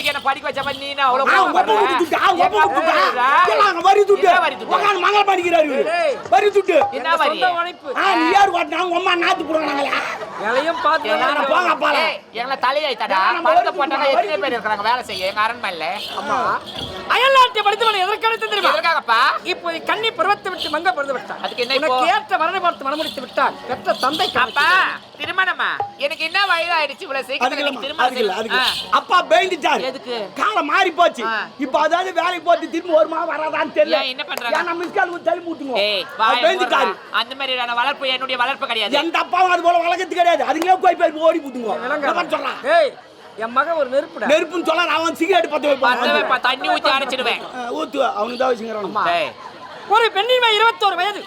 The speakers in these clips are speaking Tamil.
வரைக்கும் என்ன படிக்க வச்ச அவ்வளவு வரி துட்டு. வரி துட்டு. என்ன வரி? உழைப்பு. நீ யாரு நாத்து போடுறாங்களே. பார்த்து போங்க அப்பால. எங்களை தலையாயிட்டாடா போட்டாங்க எத்தனை பேர் இருக்கிறாங்க? வேலை செய்ய எங்க அரண்மனையில? அம்மா அயல்நாட்டு படித்தவன் எதற்கெடுத்து தெரியுமா? எதற்காகப்பா? இப்போது கண்ணி பருவத்தை விட்டு மங்க பருது விட்டான் அதுக்கு என்ன இப்போ? உனக்கு ஏற்ற வரனை பார்த்து மனமுடித்து விட்டான் பெற்ற தந்தை அப்பா திருமணமா? எனக்கு என்ன வயதாயிடுச்சு இவ்வளவு அதுக்கு சீக்கிரம் திருமணம். அப்பா பேண்டிட்டாரு. எதுக்கு? காலம் மாறி போச்சு. இப்ப அதாவது வேலைக்கு போட்டு திரும்ப வருமா வராதான்னு தெரியல. ஏன், என்ன பண்றாங்க? நம்ம இஸ்கால் ஊத்தி தள்ளி மூட்டுங்க. அந்த மாதிரியான வளர்ப்பு என்னுடைய வளர்ப்பு கிடையாது. எந்த அப்பாவும் அது போல வளர்க்கறது கிடையாது. அதுங்களே போய் போய் ஓடி புட்டுங்க சொல்றான் ஏய் என் மகன் ஒரு நெருப்புடா. நெருப்புன்னு சொல்ல அவன் சிகரெட் பத்த வைப்பான். வைப்பா, தண்ணி ஊத்தி அடைச்சிடுவேன். ஊத்து. அவனுக்கு தான் வச்சுக்கிறான். ஒரு பெண்ணின் வயது இருபத்தோரு வயது.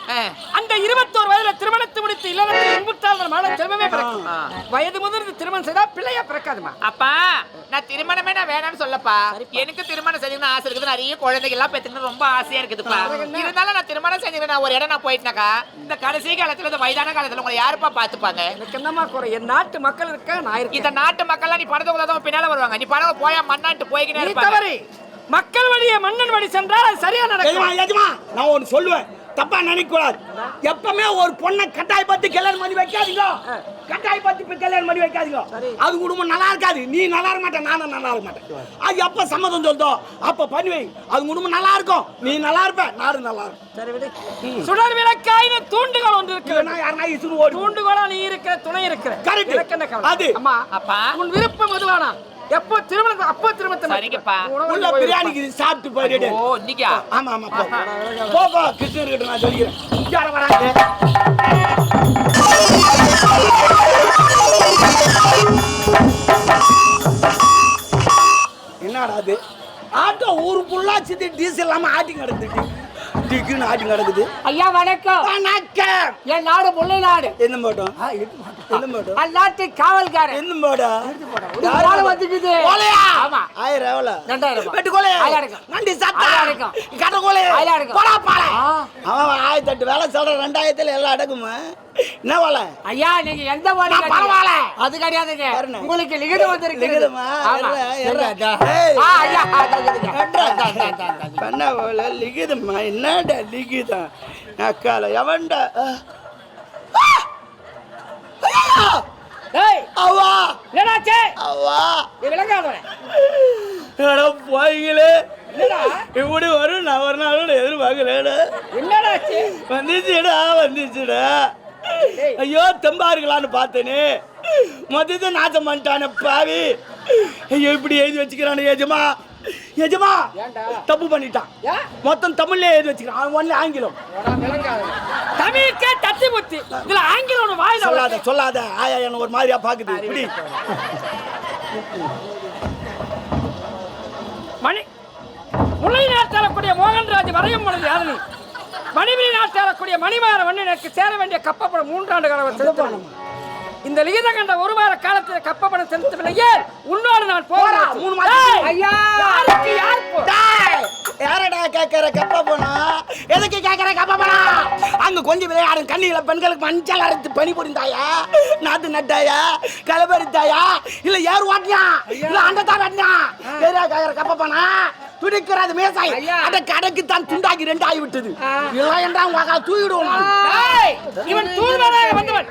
அந்த இருபத்தோரு வயதுல திருமணத்தை முடித்து இல்லறத்தில் இன்புற்றால் மன செல்வமே பிறக்கும். வயது முதிர்ந்து திருமணம் செய்தா பிள்ளையா பிறக்காதுமா? அப்பா நான் திருமணமே நான் வேணாம்னு சொல்லப்பா. எனக்கு திருமணம் செஞ்சுக்கணும் ஆசை இருக்குது. நிறைய குழந்தைகள் எல்லாம் பெற்றுக்கணும் ரொம்ப ஆசையா இருக்குதுப்பா. இருந்தாலும் நான் திருமணம் செஞ்சுக்கிறேன் நான் ஒரு இடம் நான் போயிட்டேனாக்கா இந்த கடைசி காலத்துல இந்த வயதான காலத்துல உங்களை யாருப்பா பாத்துப்பாங்க எனக்கு என்னமா குறை? என் நாட்டு மக்கள் இருக்க நான் இந்த நாட்டு மக்கள்லாம் நீ பணத்தை பின்னால வருவாங்க. நீ பணம் போயா மண்ணான்ட்டு போய்கினே நீ இருப்பாங்க. மக்கள் வழியே மன்னன் வழி சென்றால் அது சரியா நடக்கும். எஜமா நான் ஒன்று சொல்லுவேன். தப்பா நினைக்க கூடாது எப்பவுமே ஒரு பொண்ணை கட்டாய பத்தி கல்யாணம் பண்ணி வைக்காதீங்க. கட்டாய பத்தி கல்யாணம் பண்ணி வைக்காதீங்க. அது குடும்பம் நல்லா இருக்காது. நீ நல்லா இருக்க மாட்டேன் நானும் நல்லா இருக்க மாட்டேன். அது எப்ப சம்மதம் சொல்தோ அப்ப பண்ணி வை அது குடும்பம் நல்லா இருக்கும். நீ நல்லா இருப்ப நானும் நல்லா இருப்பேன். சுடர் விளக்காயின தூண்டுகோல் ஒன்று இருக்கு இல்லைன்னா யாருன்னா இசுன்னு ஓடி தூண்டுகோலா நீ இருக்கிற துணை இருக்கிற. கவலை? அது. அம்மா அப்பா. உன் விருப்பம் எதுவானா? எப்போ திருமணம் அப்போ திருமணத்தை சரிங்கப்பா. உள்ள பிரியாணிக்கு சாப்பிட்டு போயிட்டு ஓ இன்னைக்கா? ஆமா ஆமா போ. போ போ கிருஷ்ணர் கிட்ட நான் சொல்லிக்கிறேன். யார வராங்க? என்னடா அது ஆட்டோ ஊரு ஃபுல்லா சித்தி டீசல் இல்லாம ஆட்டி கிடக்குது டிக்குன்னு ஆட்டி கிடக்குது ஐயா வணக்கம். வணக்கம். என் நாடு முல்லை நாடு. என்ன மாட்டோம் என்ன மாட்டோம் அந்நாட்டு காவல்காரன். என்ன மாட்டோம் கோலம் வந்துக்குது. ஆமா. ஆயிரம் எவ்வளோ? ரெண்டாயிரம். வெட்டு கோலை ஆயிரம் நண்டி ஆயிரம் இருக்கும். கட்ட கோலை ஆயிரம் இருக்கும். அவன் ஆயிரத்தி எட்டு வேலை சொல்ற ரெண்டாயிரத்துல எல்லாம் அடக்குமா? என்ன வேலை? ஐயா நீங்க எந்த கற்றீங்க? பரவாயில்ல. அது கிடையாதுங்க. உங்களுக்கு லிகிதம் வந்திருக்கு. லிகிதமா? பண்ண போல லிகிதம்மா என்னடா லிகிதம் அக்கால எவன்டா? போய்களே என்னடா? இப்படி வரும் நான் ஒரு நாள் எதிர்பார்க்கலடா. என்னடாச்சு? வந்துச்சுடா வந்துச்சுடா. ஐயோ தெம்பாருங்களான்னு பார்த்தேனே. மொத்தத்தை நாசம் பண்ணிட்டானே பாவி. ஐயோ இப்படி எழுதி வச்சுக்கிறானே எஜமா. எஜமா ஏன்டா? தப்பு பண்ணிட்டான். ஏன் மொத்தம் தமிழ்ல எழுதி வச்சுக்கிறான். அவன் ஒன்லி ஆங்கிலம். தமிழுக்கே தத்தி புத்தி இதுல ஆங்கிலம் ஒன்று வாயில சொல்லாத சொல்லாத. ஆயா என்ன ஒரு மாதிரியா பாக்குது. இப்படி. மணி. முல்லை நாட்டாளக்கூடிய மோகன்ராஜ் வரையும் பொழுது யாருனி மணிமணி நாட்டாளக்கூடிய மணிமாற மன்னனுக்கு சேர வேண்டிய கப்பப்படம் மூன்றாண்டு காலம் செலுத்தணும். இந்த லிகித கண்ட ஒரு வார காலத்தில் கப்பப்படம் செலுத்தவில்லையே உன்னோடு நான் போகிறேன் மூணு மாசம். ஐயா. யாருக்கு யார் யாரடா கேட்கற கப்ப போனா கொஞ்சம் விளையாடும் கண்ணிகள பெண்களுக்கு மஞ்சள் அரைத்து பனி புரிந்தாயா? நாத்து நட்டாயா? கலபரித்தாயா? இல்ல ஏர் ஓட்டியா? இல்ல அண்டத்தா வெட்டியா ஏரியா கேட்கற கப்ப போனா? துடிக்கிறது மேசாய். ஐயா. அட கடைக்கு தான் துண்டாகி ரெண்டு ஆகி விட்டது இல்லை என்றா உங்க தூக்கிடுவோம் இவன் தூதுவனாக வந்தவன்.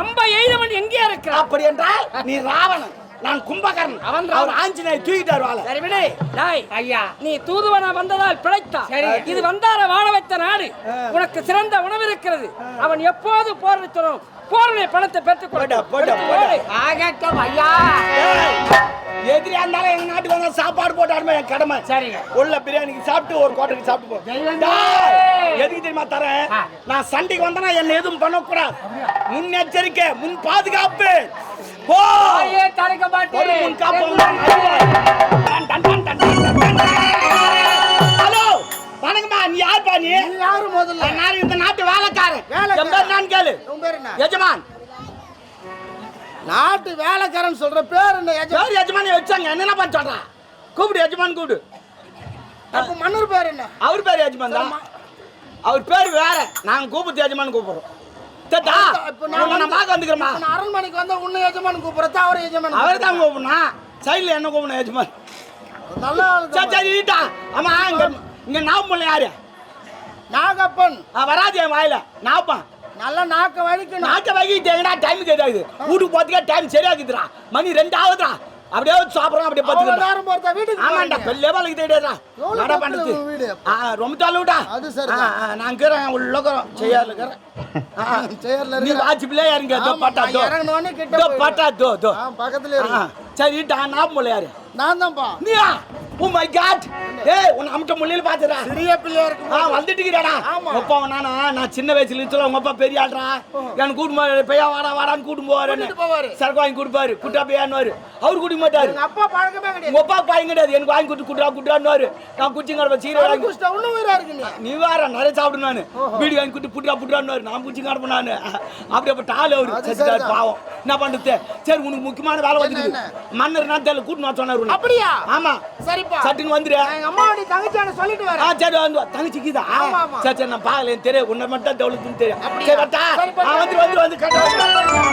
அம்ப எய்தவன் எங்கே இருக்கிறான்? அப்படி என்றால் நீ ராவணன். நான் கும்பகர்ணன். அவன் அவர் ஆஞ்சநேயர் தூக்கிட்டார் வாழ சரி விடு. டேய் ஐயா. நீ தூதுவனா வந்ததால் பிழைத்தா சரி. இது வந்தார வாழ வைத்த நாடு. உனக்கு சிறந்த உணவு இருக்கிறது அவன் எப்போது போரித்தனும் போரனை பணத்தை பெற்றுக். ஆகட்டும் ஐயா. எதிரியா இருந்தாலும் எங்க நாட்டுக்கு வந்தா சாப்பாடு போட்டாருமே என் கடமை. சரிங்க. உள்ள பிரியாணிக்கு சாப்பிட்டு ஒரு கோட்டைக்கு சாப்பிட்டு போ. தெய்வமே. டேய், எதுக்கு தெரியுமா தரேன். நான் சண்டைக்கு வந்தனா என்ன எதுவும் பண்ணக்கூடாது. முன்னெச்சரிக்கை முன் பாதுகாப்பு. போ. தடுக்க மாட்டேன். வணக்கம்மா. நீ யாருப்பா நீ? யாரு முதல்ல? நான் இந்த நாட்டு வேலைக்காரன். வேலைக்காரன். பேர் நான் கேளு. உன் பேர் என்ன? எஜமான். நாட்டு வேலைக்காரன் சொல்ற பேர் என்ன எஜமா பேர் எஜமானி வச்சாங்க. என்ன பண்ண சொல்றான் கூப்பிடு எஜமான் கூப்பிடு. அப்ப மன்னர் பேர் என்ன? அவர் பேர் எஜமான் தான். அவர் பேர் வேற. நாங்க கூப்பிட்டு எஜமான் கூப்பிடுறோம். இப்ப நான் பார்க்க வந்துக்கிறோமா இப்ப நான் அரண்மனைக்கு வந்தா உன்னை எஜமான் கூப்பிடுறதா அவர் எஜமான் அவர் தான் கூப்பிடணும்? சைடில் என்ன கூப்பிடணும் எஜமான்? நல்லா சரி சரி ஈட்டா ஆமா இங்க இங்க யாரு? நாகப்பன். வராது என் வாயில. நாப்பம் நல்லா நாக்க வலிக்கணும். நாக்க வைக்கிட்டு எங்கடா டைம் கேட்டாது வீட்டுக்கு போறதுக்கே டைம் சரியா இருக்குதுடா மணி ரெண்டு ஆகுதுடா அப்படியே சாப்பிடுறோம் அப்படியே பத்துக்கிறோம் நேரம் போறதா? வீட்டுக்கு ஆமாண்டா. பெரிய வேலைக்கு தேடிடுறா நட பண்ணுது உன் வீடு? ஆ ரொம்ப தொலைவிட்டா அது சரிதான். நான் இருக்கிறேன் உள்ள இருக்கிறோம். செய்யாத இருக்கிறேன் சேர்ல நீ. வாட்சி பிள்ளையா இருங்க தோ பட்டா நான் தோ இறங்குன உடனே கிட்ட தோ. பட்டா தோ தோ பக்கத்துல இருக்கு. ஆ, சரி ஈட்டா நாப்பம் யாரு? நான் தான்ப்பா. நீயா? ஓ மை காட் ஏய் உன்னை அமுட்ட முள்ளில பாத்துறா. சிறிய பிள்ளையா இருக்கு ஆ வந்துட்டுக்கிறடா ஆமா. அப்பா நானா நான் சின்ன வயசுல இருந்து உங்க அப்பா பெரிய ஆள்றா எனக்கு கூட்டு பையா வாடா வாடான்னு கூட்டு போவாரு. சரக்கு வாங்கி கொடுப்பாரு குட்டா பையான்னு அவர் குடிக்க மாட்டாரு எங்க அப்பா பழக்கமே கிடையாது. உங்க அப்பா பாய் கிடையாது. எனக்கு வாங்கி கொடுத்து குட்டா குட்டான்னு நான் குச்சிங்க சீரை வாங்கி குஸ்டா இன்னும் இருக்கு நீ. வேற நிறைய சாப்பிடு நானு. வீடு வாங்கி கொடுத்து புட்டா புட்டான்னு நான் குச்சி கிடப்பேன் நானு. அப்படி அப்ப டால் அவரு. சரிதான். பாவம். என்ன பண்றது? சரி உனக்கு முக்கியமான வேலை வந்துருக்குது என்ன? மன்னர் நான் தெரியல கூட்டு நான் சொன்னாரு. அப்படியா? ஆமா. சரிப்பா. சட்டுன்னு வந்துரு. அம்மாவுடைய தங்கச்சியான சொல்லிட்டு ஆ வரேன் சரி வந்து தங்கச்சிக்குதா ஆமா, ஆமா. சரி சரி நான் பார்க்கல தெரியும் உன்னை மட்டும் தான் தெரியும்? சரி வரட்டா? ஆ, வந்துரு வந்து கட்ட